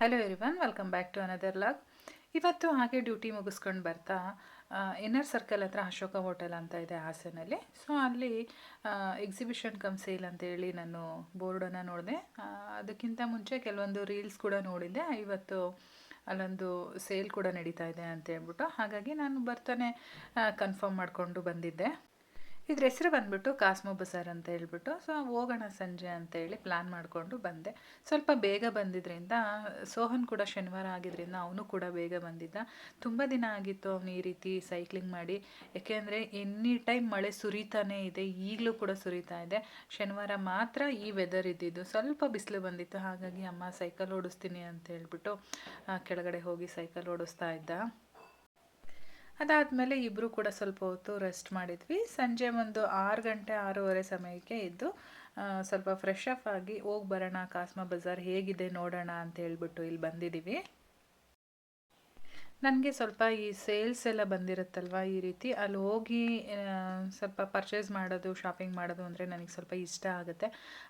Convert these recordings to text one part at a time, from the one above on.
Hello everyone welcome back to another log ಇವತ್ತು ಹಾಗೆ duty ಮುಗಿಸ್ಕೊಂಡು ಬರ್ತಾ ಇನ್ನರ್ ಸರ್ಕಲ್ ಹತ್ರ ಅಶೋಕ ಹೋಟೆಲ್ ಅಂತ ಇದೆ ಹಾಸನಲ್ಲಿ. ಸೊ ಅಲ್ಲಿ ಎಕ್ಸಿಬಿಷನ್ ಕಮ್ ಸೇಲ್ ಅಂತೇಳಿ ನಾನು ಬೋರ್ಡನ್ನು ನೋಡಿದೆ. ಅದಕ್ಕಿಂತ ಮುಂಚೆ ಕೆಲವೊಂದು ರೀಲ್ಸ್ ಕೂಡ ನೋಡಿದ್ದೆ. ಇವತ್ತು ಅಲ್ಲೊಂದು ಸೇಲ್ ಕೂಡ ನಡೀತಾ ಇದೆ ಅಂತ ಹೇಳ್ಬಿಟ್ಟು. ಹಾಗಾಗಿ ನಾನು ಬರ್ತಾನೆ ಕನ್ಫರ್ಮ್ ಮಾಡಿಕೊಂಡು ಬಂದಿದ್ದೆ. ಇದ್ರ ಹೆಸರು ಬಂದ್ಬಿಟ್ಟು ಕಾಸ್ಮೋ ಬಜಾರ್ ಅಂತ ಹೇಳ್ಬಿಟ್ಟು ಸೊ ಹೋಗೋಣ ಸಂಜೆ ಅಂತ ಹೇಳಿ ಪ್ಲ್ಯಾನ್ ಮಾಡಿಕೊಂಡು ಬಂದೆ. ಸ್ವಲ್ಪ ಬೇಗ ಬಂದಿದ್ದರಿಂದ ಸೋಹನ್ ಕೂಡ ಶನಿವಾರ ಆಗಿದ್ದರಿಂದ ಅವನು ಕೂಡ ಬೇಗ ಬಂದಿದ್ದ. ತುಂಬ ದಿನ ಆಗಿತ್ತು ಅವನು ಈ ರೀತಿ ಸೈಕ್ಲಿಂಗ್ ಮಾಡಿ. ಯಾಕೆಂದರೆ ಎನಿ ಟೈಮ್ ಮಳೆ ಸುರಿತಾನೇ ಇದೆ, ಈಗಲೂ ಕೂಡ ಸುರಿತಾ ಇದೆ. ಶನಿವಾರ ಮಾತ್ರ ಈ ವೆದರ್ ಇದ್ದಿದ್ದು. ಸ್ವಲ್ಪ ಬಿಸಿಲು ಬಂದಿತ್ತು, ಹಾಗಾಗಿ ಅಮ್ಮ ಸೈಕಲ್ ಓಡಿಸ್ತೀನಿ ಅಂತ ಹೇಳ್ಬಿಟ್ಟು ಕೆಳಗಡೆ ಹೋಗಿ ಸೈಕಲ್ ಓಡಿಸ್ತಾ ಇದ್ದ. ಅದಾದಮೇಲೆ ಇಬ್ಬರು ಕೂಡ ಸ್ವಲ್ಪ ಹೊತ್ತು ರೆಸ್ಟ್ ಮಾಡಿದ್ವಿ. ಸಂಜೆ ಒಂದು ಆರು ಗಂಟೆ, ಆರೂವರೆ ಸಮಯಕ್ಕೆ ಇದ್ದು ಸ್ವಲ್ಪ ಫ್ರೆಶ್ ಅಪ್ ಆಗಿ ಹೋಗಿ ಬರೋಣ, ಕಾಸ್ಮ ಬಜಾರ್ ಹೇಗಿದೆ ನೋಡೋಣ ಅಂತ ಹೇಳ್ಬಿಟ್ಟು ಇಲ್ಲಿ ಬಂದಿದ್ದೀವಿ. ನನಗೆ ಸ್ವಲ್ಪ ಈ ಸೇಲ್ಸ್ ಎಲ್ಲ ಬಂದಿರುತ್ತಲ್ವ ಈ ರೀತಿ? ಅಲ್ಲಿ ಹೋಗಿ ಸ್ವಲ್ಪ ಪರ್ಚೇಸ್ ಮಾಡೋದು, ಶಾಪಿಂಗ್ ಮಾಡೋದು ಅಂದರೆ ನನಗೆ ಸ್ವಲ್ಪ ಇಷ್ಟ ಆಗುತ್ತೆ.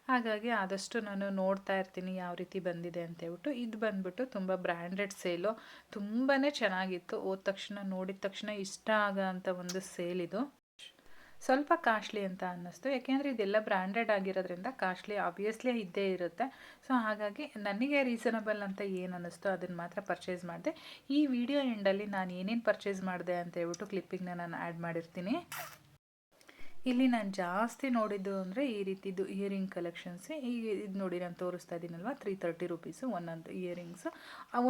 ಹಾಗಾಗಿ ಆದಷ್ಟು ನಾನು ನೋಡ್ತಾ ಇರ್ತೀನಿ ಯಾವ ರೀತಿ ಬಂದಿದೆ ಅಂತ ಹೇಳ್ಬಿಟ್ಟು. ಇದು ಬಂದ್ಬಿಟ್ಟು ತುಂಬ ಬ್ರ್ಯಾಂಡೆಡ್ ಸೇಲು. ತುಂಬಾ ಚೆನ್ನಾಗಿತ್ತು. ಹೋದ ತಕ್ಷಣ, ನೋಡಿದ ತಕ್ಷಣ ಇಷ್ಟ ಆಗೋ ಅಂಥ ಒಂದು ಸೇಲ್ ಇದು. ಸ್ವಲ್ಪ ಕಾಸ್ಟ್ಲಿ ಅಂತ ಅನ್ನಿಸ್ತು. ಯಾಕೆಂದರೆ ಇದೆಲ್ಲ ಬ್ರ್ಯಾಂಡೆಡ್ ಆಗಿರೋದ್ರಿಂದ ಕಾಸ್ಟ್ಲಿ ಆಬ್ವಿಯಸ್ಲಿ ಇದ್ದೇ ಇರುತ್ತೆ. ಸೊ ಹಾಗಾಗಿ ನನಗೆ ರೀಸನಬಲ್ ಅಂತ ಏನು ಅನ್ನಿಸ್ತು ಅದನ್ನು ಮಾತ್ರ ಪರ್ಚೇಸ್ ಮಾಡಿದೆ. ಈ ವಿಡಿಯೋ ಎಂಡಲ್ಲಿ ನಾನು ಏನೇನು ಪರ್ಚೇಸ್ ಮಾಡಿದೆ ಅಂತ ಹೇಳ್ಬಿಟ್ಟು ಕ್ಲಿಪ್ಪಿಂಗ್ನ ನಾನು ಆ್ಯಡ್ ಮಾಡಿರ್ತೀನಿ. ಇಲ್ಲಿ ನಾನು ಜಾಸ್ತಿ ನೋಡಿದ್ದು ಅಂದರೆ ಈ ರೀತಿದು ಇಯರಿಂಗ್ ಕಲೆಕ್ಷನ್ಸ್ ಈಗ ಇದು ನೋಡಿ ನಾನು ತೋರಿಸ್ತಾ ಇದ್ದೀನಲ್ವಾ ತ್ರೀ ತರ್ಟಿ ರುಪೀಸು ಒಂದೊಂದು ಇಯರಿಂಗ್ಸು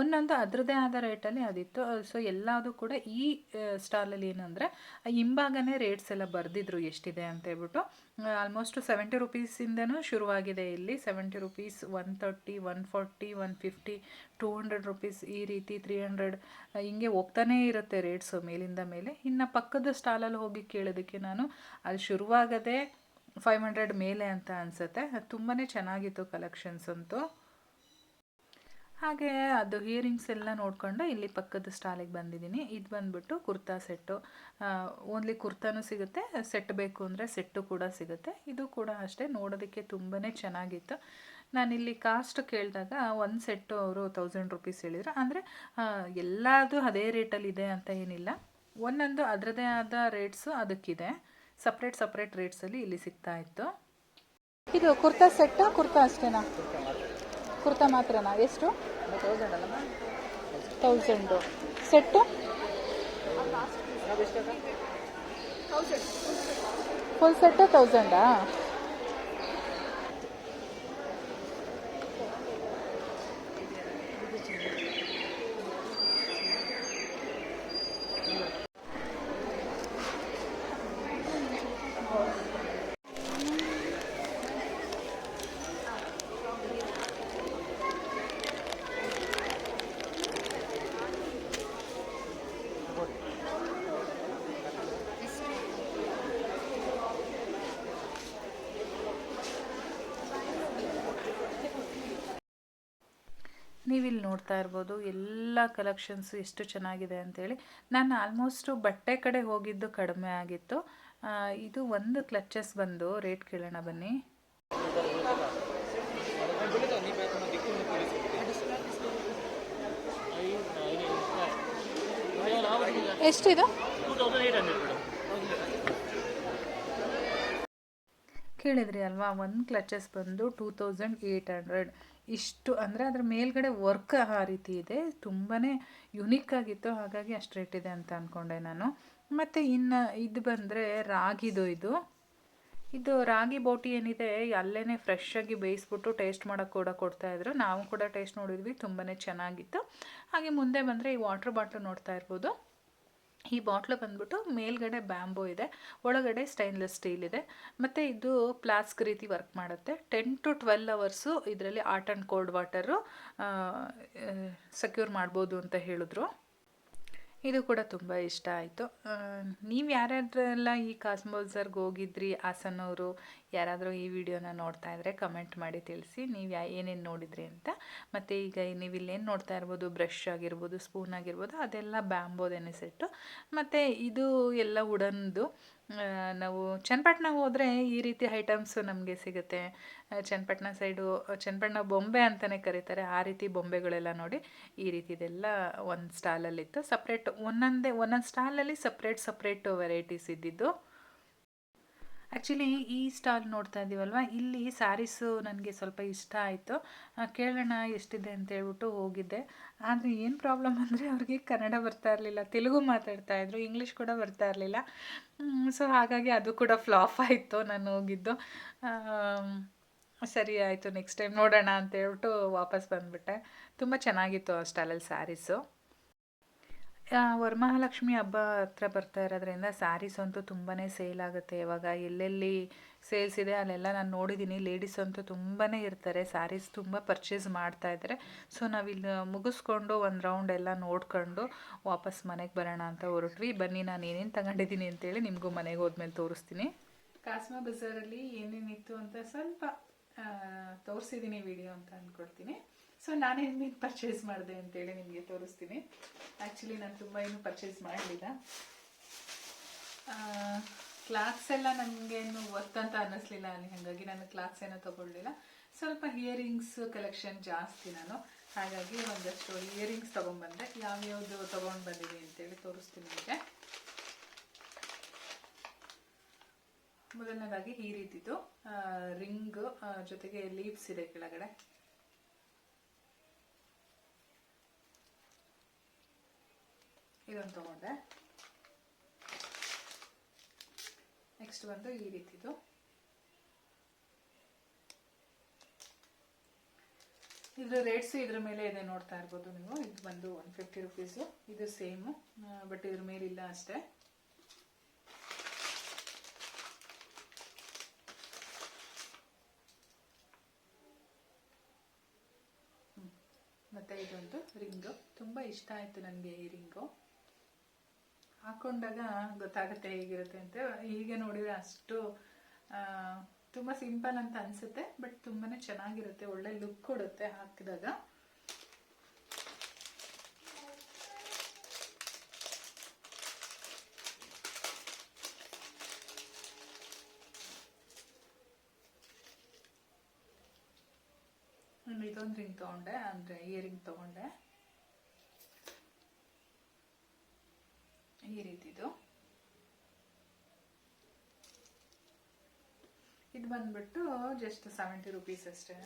ಒಂದೊಂದು ಅದರದ್ದೇ ಆದ ರೇಟಲ್ಲಿ ಅದಿತ್ತು. ಸೊ ಎಲ್ಲದೂ ಕೂಡ ಈ ಸ್ಟಾಲಲ್ಲಿ ಏನಂದರೆ ಹಿಂಭಾಗನೇ ರೇಟ್ಸ್ ಎಲ್ಲ ಬರೆದಿದ್ರು ಎಷ್ಟಿದೆ ಅಂತ ಹೇಳ್ಬಿಟ್ಟು. ಆಲ್ಮೋಸ್ಟ್ ಸೆವೆಂಟಿ ರುಪೀಸಿಂದನೂ ಶುರುವಾಗಿದೆ ಇಲ್ಲಿ. Seventy rupees one thirty one forty one fifty two hundred rupees ಈ ರೀತಿ ತ್ರೀ ಹಂಡ್ರೆಡ್ ಹಿಂಗೆ ಹೋಗ್ತಾನೇ ಇರುತ್ತೆ ರೇಟ್ಸು ಮೇಲಿಂದ ಮೇಲೆ. ಇನ್ನು ಪಕ್ಕದ ಸ್ಟಾಲಲ್ಲಿ ಹೋಗಿ ಕೇಳೋದಕ್ಕೆ ನಾನು ಅಲ್ಲಿ ಶುರುವಾಗದೆ ಫೈವ್ ಹಂಡ್ರೆಡ್ ಮೇಲೆ ಅಂತ ಅನಿಸುತ್ತೆ. ತುಂಬಾ ಚೆನ್ನಾಗಿತ್ತು ಕಲೆಕ್ಷನ್ಸ್ ಅಂತೂ. ಹಾಗೆ ಅದು ಇಯರಿಂಗ್ಸ್ ಎಲ್ಲ ನೋಡಿಕೊಂಡು ಇಲ್ಲಿ ಪಕ್ಕದ ಸ್ಟಾಲಿಗೆ ಬಂದಿದ್ದೀನಿ. ಇದು ಬಂದುಬಿಟ್ಟು ಕುರ್ತಾ ಸೆಟ್ಟು ಓನ್ಲಿ ಕುರ್ತಾನೂ ಸಿಗುತ್ತೆ ಸೆಟ್ ಬೇಕು ಅಂದರೆ ಸೆಟ್ಟು ಕೂಡ ಸಿಗುತ್ತೆ. ಇದು ಕೂಡ ಅಷ್ಟೇ ನೋಡೋದಕ್ಕೆ ತುಂಬಾ ಚೆನ್ನಾಗಿತ್ತು. ನಾನಿಲ್ಲಿ ಕಾಸ್ಟ್ ಕೇಳಿದಾಗ ಒಂದು ಸೆಟ್ಟು ಅವರು ತೌಸಂಡ್ ರುಪೀಸ್ ಹೇಳಿದರು. ಅಂದರೆ ಎಲ್ಲದು ಅದೇ ರೇಟಲ್ಲಿದೆ ಅಂತ ಏನಿಲ್ಲ. ಒಂದೊಂದು ಅದರದೇ ಆದ ರೇಟ್ಸು ಅದಕ್ಕಿದೆ. ಸಪ್ರೇಟ್ ಸಪ್ರೇಟ್ ರೇಟ್ಸಲ್ಲಿ ಇಲ್ಲಿ ಸಿಗ್ತಾ ಇತ್ತು. ಇದು ಕುರ್ತಾ ಸೆಟ್ಟು ಕುರ್ತಾ ಅಷ್ಟೇನಾ? ಕುರ್ತಾ ಮಾತ್ರನಾ? ಎಷ್ಟು? ತೌಸಂಡು ಸೆಟ್ಟು ಫುಲ್ ಸೆಟ್ಟು ತೌಸಂಡಾ ನೀವಿಲ್ಲಿ ನೋಡ್ತಾ ಇರ್ಬೋದು, ಎಲ್ಲ ಕಲೆಕ್ಷನ್ಸು ಎಷ್ಟು ಚೆನ್ನಾಗಿದೆ ಅಂತೇಳಿ. ನಾನು ಆಲ್ಮೋಸ್ಟು ಬಟ್ಟೆ ಕಡೆ ಹೋಗಿದ್ದು ಕಡಿಮೆ ಆಗಿತ್ತು. ಇದು ಒಂದು ಕ್ಲಚಸ್ ಬಂದು ರೇಟ್ ಕೇಳೋಣ ಬನ್ನಿ. ಎಷ್ಟಿದು? ಕೇಳಿದ್ರಿ ಅಲ್ವಾ? ಒಂದು ಕ್ಲಚಸ್ ಬಂದು ಟೂ ತೌಸಂಡ್ ಏಯ್ಟ್ ಹಂಡ್ರೆಡ್ ಇಷ್ಟು ಅಂದರೆ ಅದರ ಮೇಲ್ಗಡೆ ವರ್ಕ್ ಆ ರೀತಿ ಇದೆ. ತುಂಬಾ ಯುನೀಕ್ ಆಗಿತ್ತು. ಹಾಗಾಗಿ ಅಷ್ಟು ರೇಟ್ ಇದೆ ಅಂತ ಅಂದ್ಕೊಂಡೆ ನಾನು. ಮತ್ತು ಇನ್ನು ಇದು ಬಂದರೆ ರಾಗಿದು ಇದು. ಇದು ರಾಗಿ ಬೋಟಿ ಏನಿದೆ ಅಲ್ಲೇ ಫ್ರೆಶ್ ಆಗಿ ಬೇಯಿಸ್ಬಿಟ್ಟು ಟೇಸ್ಟ್ ಮಾಡೋಕ್ಕೆ ಕೂಡ ಕೊಡ್ತಾಯಿದ್ರು ನಾವು ಕೂಡ ಟೇಸ್ಟ್ ನೋಡಿದ್ವಿ. ತುಂಬಾ ಚೆನ್ನಾಗಿತ್ತು. ಹಾಗೆ ಮುಂದೆ ಬಂದರೆ ಈ ವಾಟ್ರ್ ಬಾಟ್ಲು ನೋಡ್ತಾ ಇರ್ಬೋದು. ಈ ಬಾಟ್ಲು ಬಂದ್ಬಿಟ್ಟು ಮೇಲ್ಗಡೆ ಬ್ಯಾಂಬೋ ಇದೆ, ಒಳಗಡೆ ಸ್ಟೈನ್ಲೆಸ್ ಸ್ಟೀಲ್ ಇದೆ. ಮತ್ತು ಇದು ಪ್ಲಾಸ್ಕ್ ರೀತಿ ವರ್ಕ್ ಮಾಡುತ್ತೆ. ಟೆನ್ ಟು ಟ್ವೆಲ್ ಅವರ್ಸು ಇದರಲ್ಲಿ hot and cold water secure ಮಾಡ್ಬೋದು ಅಂತ ಹೇಳಿದ್ರು. ಇದು ಕೂಡ ತುಂಬ ಇಷ್ಟ ಆಯಿತು. ನೀವು ಯಾರ್ಯಾರೆಲ್ಲ ಈ ಕಾಸ್ಮೋಸರ್ಗೆ ಹೋಗಿದ್ರಿ ಹಾಸನವರು ಯಾರಾದರೂ ಈ ವಿಡಿಯೋನ ನೋಡ್ತಾ ಇದ್ದರೆ ಕಮೆಂಟ್ ಮಾಡಿ ತಿಳಿಸಿ. ನೀವು ಯಾ, ಏನೇನು ನೋಡಿದ್ರಿ ಅಂತ. ಮತ್ತು ಈಗ ನೀವು ಇಲ್ಲೇನು ನೋಡ್ತಾ ಇರ್ಬೋದು ಬ್ರಷ್ ಆಗಿರ್ಬೋದು ಸ್ಪೂನ್ ಆಗಿರ್ಬೋದು, ಅದೆಲ್ಲ ಬ್ಯಾಂಬೋದೇನೆ ಸೆಟ್ಟು ಮತ್ತು ಇದು ಎಲ್ಲ ಉಡನ್ದು ನಾವು ಚನ್ನಪಟ್ಟಣ ಹೋದರೆ ಈ ರೀತಿ ಐಟಮ್ಸು ನಮಗೆ ಸಿಗುತ್ತೆ. ಚನ್ನಪಟ್ಟಣ ಸೈಡು, ಚನ್ನಪಟ್ಟಣ ಬೊಂಬೆ ಅಂತಲೇ ಕರೀತಾರೆ. ಆ ರೀತಿ ಬೊಂಬೆಗಳೆಲ್ಲ ನೋಡಿ ಈ ರೀತಿದೆಲ್ಲ ಒಂದು ಸ್ಟಾಲಲ್ಲಿತ್ತು ಸಪ್ರೇಟ್ ಒಂದೊಂದೇ, ಒಂದೊಂದು ಸ್ಟಾಲಲ್ಲಿ ಸಪ್ರೇಟ್ ಸಪ್ರೇಟ್ ವೆರೈಟೀಸ್ ಇದ್ದಿದ್ದು. ಆ್ಯಕ್ಚುಲಿ ಈ ಸ್ಟಾಲ್ ನೋಡ್ತಾ ಇದ್ದೀವಲ್ವ ಇಲ್ಲಿ ಸ್ಯಾರೀಸು ನನಗೆ ಸ್ವಲ್ಪ ಇಷ್ಟ ಆಯಿತು. ಕೇಳೋಣ ಎಷ್ಟಿದೆ ಅಂತ ಹೇಳ್ಬಿಟ್ಟು ಹೋಗಿದ್ದೆ. ಆದರೆ ಏನು ಪ್ರಾಬ್ಲಮ್ ಅಂದರೆ ಅವ್ರಿಗೆ ಕನ್ನಡ ಬರ್ತಾ ಇರಲಿಲ್ಲ. ತೆಲುಗು ಮಾತಾಡ್ತಾ ಇದ್ರು ಇಂಗ್ಲೀಷ್ ಕೂಡ ಬರ್ತಾ ಇರಲಿಲ್ಲ. ಸೊ ಹಾಗಾಗಿ ಅದು ಕೂಡ ಫ್ಲಾಪ್ ಆಯಿತು ನಾನು ಹೋಗಿದ್ದು. ಸರಿ ಆಯಿತು ನೆಕ್ಸ್ಟ್ ಟೈಮ್ ನೋಡೋಣ ಅಂತ ಹೇಳ್ಬಿಟ್ಟು ವಾಪಸ್ ಬಂದುಬಿಟ್ಟೆ. ತುಂಬ ಚೆನ್ನಾಗಿತ್ತು ಆ ಸ್ಟಾಲಲ್ಲಿ ಸ್ಯಾರೀಸು ವರಮಹಾಲಕ್ಷ್ಮಿ ಹಬ್ಬ ಹತ್ರ ಬರ್ತಾ ಇರೋದ್ರಿಂದ ಸ್ಯಾರೀಸ್ ಅಂತೂ ತುಂಬಾ ಸೇಲ್ ಆಗುತ್ತೆ. ಇವಾಗ ಎಲ್ಲೆಲ್ಲಿ ಸೇಲ್ಸ್ ಇದೆ ಅಲ್ಲೆಲ್ಲ ನಾನು ನೋಡಿದ್ದೀನಿ ಲೇಡೀಸ್ ಅಂತೂ ತುಂಬಾ ಇರ್ತಾರೆ. ಸ್ಯಾರೀಸ್ ತುಂಬ ಪರ್ಚೇಸ್ ಮಾಡ್ತಾ ಇದ್ದಾರೆ. ಸೊ ನಾವಿಲ್ಲಿ ಮುಗಿಸ್ಕೊಂಡು ಒಂದು ರೌಂಡ್ ಎಲ್ಲ ನೋಡ್ಕೊಂಡು ವಾಪಸ್ ಮನೆಗೆ ಬರೋಣ ಅಂತ ಹೊರಟ್ವಿ. ಬನ್ನಿ, ನಾನು ಏನೇನು ತಗೊಂಡಿದ್ದೀನಿ ಅಂತೇಳಿ ನಿಮಗೂ ಮನೆಗೆ ಹೋದ್ಮೇಲೆ ತೋರಿಸ್ತೀನಿ. ಕಾಸ್ಮಾ ಬಜಾರಲ್ಲಿ ಏನೇನಿತ್ತು ಅಂತ ಸ್ವಲ್ಪ ತೋರಿಸಿದ್ದೀನಿ ವಿಡಿಯೋ ಅಂತ ಅಂದ್ಕೊಳ್ತೀನಿ ಸೊ ನಾನೇನು ಪರ್ಚೇಸ್ ಮಾಡಿದೆ ಅಂತೇಳಿ ನಿಮಗೆ ತೋರಿಸ್ತೀನಿ. ಆ್ಯಕ್ಚುಲಿ ನಾನು ತುಂಬ ಏನು ಪರ್ಚೇಸ್ ಮಾಡಲಿಲ್ಲ. ಕ್ಲಾತ್ಸ್ ಎಲ್ಲ ನನಗೇನು ಅಂತ ಅನ್ನಿಸ್ಲಿಲ್ಲ ಅಲ್ಲಿ. ಹಾಗಾಗಿ ನಾನು ಕ್ಲಾತ್ಸ್ ಏನೂ ತೊಗೊಳ್ಳಿಲ್ಲ ಸ್ವಲ್ಪ ಇಯರಿಂಗ್ಸ್ ಕಲೆಕ್ಷನ್ ಜಾಸ್ತಿ ನಾನು. ಹಾಗಾಗಿ ಒಂದಷ್ಟು ಇಯರಿಂಗ್ಸ್ ತೊಗೊಂಡ್ಬಂದೆ. ಯಾವ್ಯಾವುದು ತೊಗೊಂಡು ಬಂದಿದೆ ಅಂತೇಳಿ ತೋರಿಸ್ತೀನಿ ನಿಮಗೆ. ಮೊದಲನೇದಾಗಿ ಈ ರೀತಿದು ರಿಂಗ್ ಜೊತೆಗೆ ಲೀವ್ಸ್ ಇದೆ ಕೆಳಗಡೆ. ಇದೊಂದು ತೊಗೊಂಡೆ. ನೆಕ್ಸ್ಟ್ ಬಂದು ಈ ರೀತಿದು. ಇದ್ರ ರೇಟ್ಸ್ ಇದ್ರ ಮೇಲೆ ಇದೆ ನೋಡ್ತಾ ಇರ್ಬೋದು ನೀವು. ಇದು ಬಂದು ಒನ್ ಫಿಫ್ಟಿ ರುಪೀಸು ಇದು ಸೇಮು ಬಟ್ ಇದ್ರ ಮೇಲಿಲ್ಲ ಅಷ್ಟೇ. ಮತ್ತು ಇದೊಂದು ರಿಂಗು. ತುಂಬ ಇಷ್ಟ ಆಯಿತು ನನಗೆ ಈ ರಿಂಗು. ಹಾಕೊಂಡಾಗ ಗೊತ್ತಾಗುತ್ತೆ ಹೇಗಿರುತ್ತೆ ಅಂತ. ಹೀಗೆ ನೋಡಿದರೆ ಅಷ್ಟು ತುಂಬ ಸಿಂಪಲ್ ಅಂತ ಅನಿಸುತ್ತೆ, ಬಟ್ ತುಂಬಾ ಚೆನ್ನಾಗಿರುತ್ತೆ, ಒಳ್ಳೆ ಲುಕ್ ಕೊಡುತ್ತೆ ಹಾಕಿದಾಗ. ನಾನು ಇದೊಂದು ರಿಂಗ್ ತೊಗೊಂಡೆ, ಅಂದರೆ ಇಯರಿಂಗ್ ತೊಗೊಂಡೆ ಈ ರೀತಿದು ಇದು ಬಂದ್ಬಿಟ್ಟು ಜಸ್ಟ್ ಸೆವೆಂಟಿ ರುಪೀಸ್ ಅಷ್ಟೇ.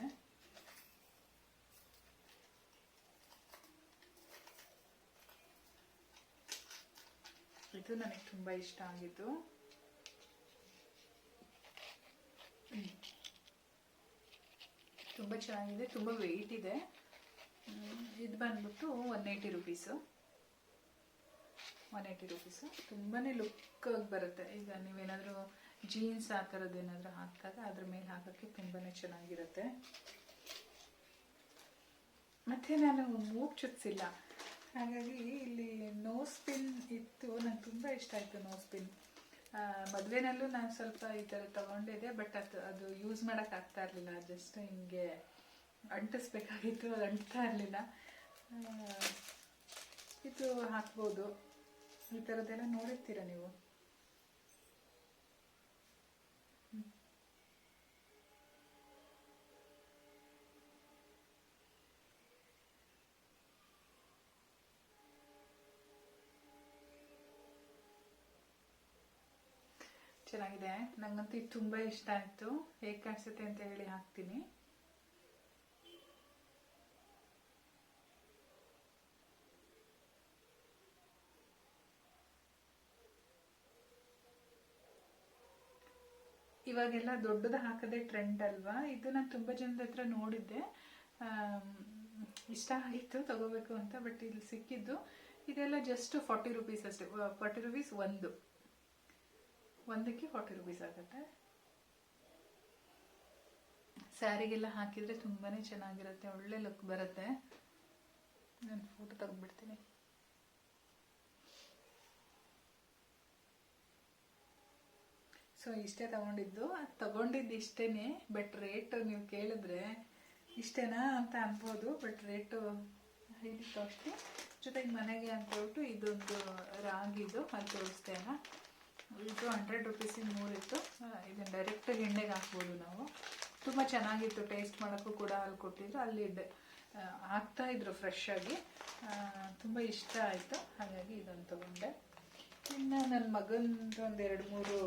ಇದು ನನಗೆ ತುಂಬ ಇಷ್ಟ ಆಗಿತ್ತು ತುಂಬ ಚೆನ್ನಾಗಿದೆ, ತುಂಬ ವೆಯ್ಟ್ ಇದೆ. ಇದು ಬಂದ್ಬಿಟ್ಟು one eighty rupees one eighty rupees ತುಂಬಾ ಲುಕ್ಕಾಗಿ ಬರುತ್ತೆ. ಈಗ ನೀವೇನಾದರೂ ಜೀನ್ಸ್ ಆ ಥರದ್ದು ಏನಾದರೂ ಹಾಕಿದಾಗ ಅದ್ರ ಮೇಲೆ ಹಾಕೋಕ್ಕೆ ತುಂಬಾ ಚೆನ್ನಾಗಿರುತ್ತೆ. ಮತ್ತು ನಾನು ಮೂಗು ಚುಚ್ಚಿಲ್ಲ ಹಾಗಾಗಿ ಇಲ್ಲಿ ನೋಸ್ ಪಿನ್ ಇತ್ತು. ನಂಗೆ ತುಂಬ ಇಷ್ಟ ಆಯಿತು ನೋಸ್ ಪಿನ್ ಮದುವೆನಲ್ಲೂ ನಾನು ಸ್ವಲ್ಪ ಈ ಥರ ತೊಗೊಂಡಿದ್ದೆ ಬಟ್ ಅದು ಅದು ಯೂಸ್ ಮಾಡೋಕ್ಕೆ ಆಗ್ತಾ ಇರಲಿಲ್ಲ. ಜಸ್ಟ್ ಹಿಂಗೆ ಅಂಟಿಸ್ಬೇಕಾಗಿತ್ತು, ಅದು ಅಂಟ್ತಾ ಇರಲಿಲ್ಲ. ಇದು ಹಾಕ್ಬೋದು. ಈ ಥರದ್ದೆಲ್ಲ ನೋಡಿರ್ತೀರ ನೀವು? ಚೆನ್ನಾಗಿದೆ. ನಂಗಂತೂ ಇದು ತುಂಬ ಇಷ್ಟ ಆಯ್ತು. ಹೇಗ್ ಕಾಣಿಸುತ್ತೆ ಅಂತ ಹೇಳಿ ಹಾಕ್ತೀನಿ. ಇವಾಗೆಲ್ಲ ದೊಡ್ಡದು ಹಾಕದೆ ಟ್ರೆಂಡ್ ಅಲ್ವಾ? ಇದು ನಾನು ತುಂಬ ಜನದ ಹತ್ರ ನೋಡಿದ್ದೆ. ಇಷ್ಟ ಆಯ್ತು, ತಗೋಬೇಕು ಅಂತ, ಬಟ್ ಇಲ್ಲಿ ಸಿಕ್ಕಿದ್ದು. ಇದೆಲ್ಲ ಜಸ್ಟ್ ಫಾರ್ಟಿ ರುಪೀಸ್ ಅಷ್ಟೇ. ಫಾರ್ಟಿ ರುಪೀಸ್ ಒಂದು. ಒಂದಕ್ಕೆ ಫಾರ್ಟಿ ರುಪೀಸ್ ಆಗುತ್ತೆ. ಸ್ಯಾರಿಗೆಲ್ಲ ಹಾಕಿದರೆ ತುಂಬಾ ಚೆನ್ನಾಗಿರುತ್ತೆ, ಒಳ್ಳೆ ಲುಕ್ ಬರುತ್ತೆ. ನಾನು ಫೋಟೋ ತೆಗೆದ್ಬಿಡ್ತೀನಿ ಸೊ ಇಷ್ಟೇ ತಗೊಂಡಿದ್ದು. ಅದು ತಗೊಂಡಿದ್ದು ಇಷ್ಟೇ ಬಟ್ ರೇಟ್ ನೀವು ಕೇಳಿದ್ರೆ ಇಷ್ಟೇನಾ ಅಂತ ಅನ್ಬೋದು ಬಟ್ ರೇಟು ಇದಕ್ಕೆ ಅಷ್ಟೇ. ಜೊತೆಗೆ ಮನೆಗೆ ಅಂತ ಹೇಳ್ಬಿಟ್ಟು ಇದೊಂದು ರಾಗಿದು, ಅದು ತೋರಿಸ್ತೇನ. ಇದು ಹಂಡ್ರೆಡ್ ರುಪೀಸಿಗೆ ಮೂರಿತ್ತು. ಇದನ್ನು ಡೈರೆಕ್ಟ್ ಎಣ್ಣೆಗೆ ಹಾಕ್ಬೋದು ನಾವು. ತುಂಬ ಚೆನ್ನಾಗಿತ್ತು. ಟೇಸ್ಟ್ ಮಾಡೋಕ್ಕೂ ಕೂಡ ಅಲ್ಲಿ ಕೊಟ್ಟಿದ್ರು. ಅಲ್ಲಿ ಹಾಕ್ತಾ ಇದ್ರು ಫ್ರೆಶ್ ಆಗಿ. ತುಂಬ ಇಷ್ಟ ಆಯಿತು. ಹಾಗಾಗಿ ಇದನ್ನು ತಗೊಂಡೆ. ಇನ್ನು ನನ್ನ ಮಗನದು ಒಂದು ಎರಡು ಮೂರು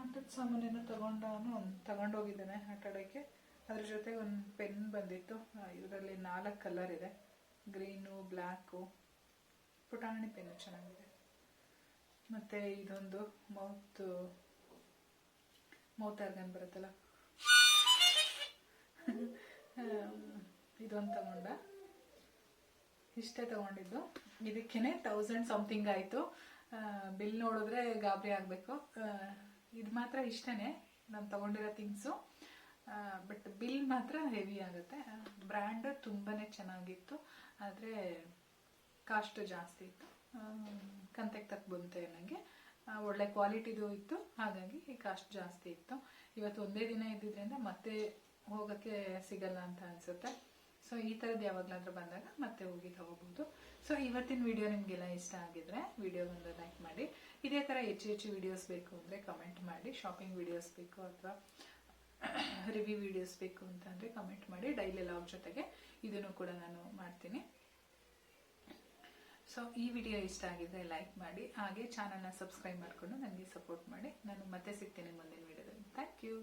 ಆಟದ ಸಾಮಾನೇನೋ ತಗೊಂಡವನು ತಗೊಂಡೋಗಿದ್ದಾನೆ ಆಟ ಆಡೋಕ್ಕೆ ಅದ್ರ ಜೊತೆ ಒಂದು ಪೆನ್ ಬಂದಿತ್ತು. ಇದರಲ್ಲಿ ನಾಲ್ಕು ಕಲರ್ ಇದೆ. ಗ್ರೀನು ಬ್ಲ್ಯಾಕು ಪುಟಾಣಿ ಪೆನ್ನು ಚೆನ್ನಾಗಿದೆ. ಮತ್ತು ಇದೊಂದು ಮೌತ್ ಮೌತ್ ಆರ್ಗನ್ ಬರುತ್ತಲ್ಲ? ಇದೊಂದು ತಗೊಂಡ. ಇಷ್ಟೇ ತಗೊಂಡಿದ್ದು. ಇದಕ್ಕೇನೆ ತೌಸಂಡ್ ಸಮಥಿಂಗ್ ಆಯಿತು. ಬಿಲ್ ನೋಡಿದ್ರೆ ಗಾಬರಿ ಆಗಬೇಕು. ಇದು ಮಾತ್ರ ಇಷ್ಟನೇ. ನಾನು ತಗೊಂಡಿರೋ ಥಿಂಗ್ಸು ಬಟ್ ಬಿಲ್ ಮಾತ್ರ ಹೆವಿ ಆಗುತ್ತೆ. ಬ್ರ್ಯಾಂಡ್ ತುಂಬಾ ಚೆನ್ನಾಗಿತ್ತು. ಆದರೆ ಕಾಸ್ಟ್ ಜಾಸ್ತಿ ಇತ್ತು. ಕಂತೆಗೆ ತಕ್ಕ ಬಂತೆ ನನಗೆ. ಒಳ್ಳೆ ಕ್ವಾಲಿಟಿದು ಇತ್ತು. ಹಾಗಾಗಿ ಕಾಸ್ಟ್ ಜಾಸ್ತಿ ಇತ್ತು. ಇವತ್ತು ಒಂದೇ ದಿನ ಇದ್ದಿದ್ದರಿಂದ ಮತ್ತೆ ಹೋಗೋಕ್ಕೆ ಸಿಗಲ್ಲ ಅಂತ ಅನಿಸುತ್ತೆ. ಸೊ ಈ ಥರದ್ದು ಯಾವಾಗಲಾದ್ರೂ ಬಂದಾಗ ಮತ್ತೆ ಹೋಗಿ ತಗೋಬಹುದು ಸೊ ಇವತ್ತಿನ ವಿಡಿಯೋ ನಿಮಗೆಲ್ಲ ಇಷ್ಟ ಆಗಿದ್ರೆ ವಿಡಿಯೋಗೊಂದು ಲೈಕ್ ಮಾಡಿ. ಇದೇ ಥರ ಹೆಚ್ಚು ಹೆಚ್ಚು ವಿಡಿಯೋಸ್ ಬೇಕು ಅಂದರೆ ಕಮೆಂಟ್ ಮಾಡಿ. ಶಾಪಿಂಗ್ ವಿಡಿಯೋಸ್ ಬೇಕು ಅಥವಾ ರಿವ್ಯೂ ವಿಡಿಯೋಸ್ ಬೇಕು ಅಂತಂದರೆ ಕಮೆಂಟ್ ಮಾಡಿ. ಡೈಲಿ ಲಾಗ್ ಜೊತೆಗೆ ಇದನ್ನು ಕೂಡ ನಾನು ಮಾಡ್ತೀನಿ. ಸೊ ಈ ವಿಡಿಯೋ ಇಷ್ಟ ಆಗಿದ್ರೆ ಲೈಕ್ ಮಾಡಿ, ಹಾಗೆ ಚಾನಲ್ನ ಸಬ್ಸ್ಕ್ರೈಬ್ ಮಾಡಿಕೊಂಡು ನನಗೆ ಸಪೋರ್ಟ್ ಮಾಡಿ. ನಾನು ಮತ್ತೆ ಸಿಗ್ತೀನಿ ಮುಂದಿನ ವಿಡಿಯೋದಲ್ಲಿ ಥ್ಯಾಂಕ್ ಯು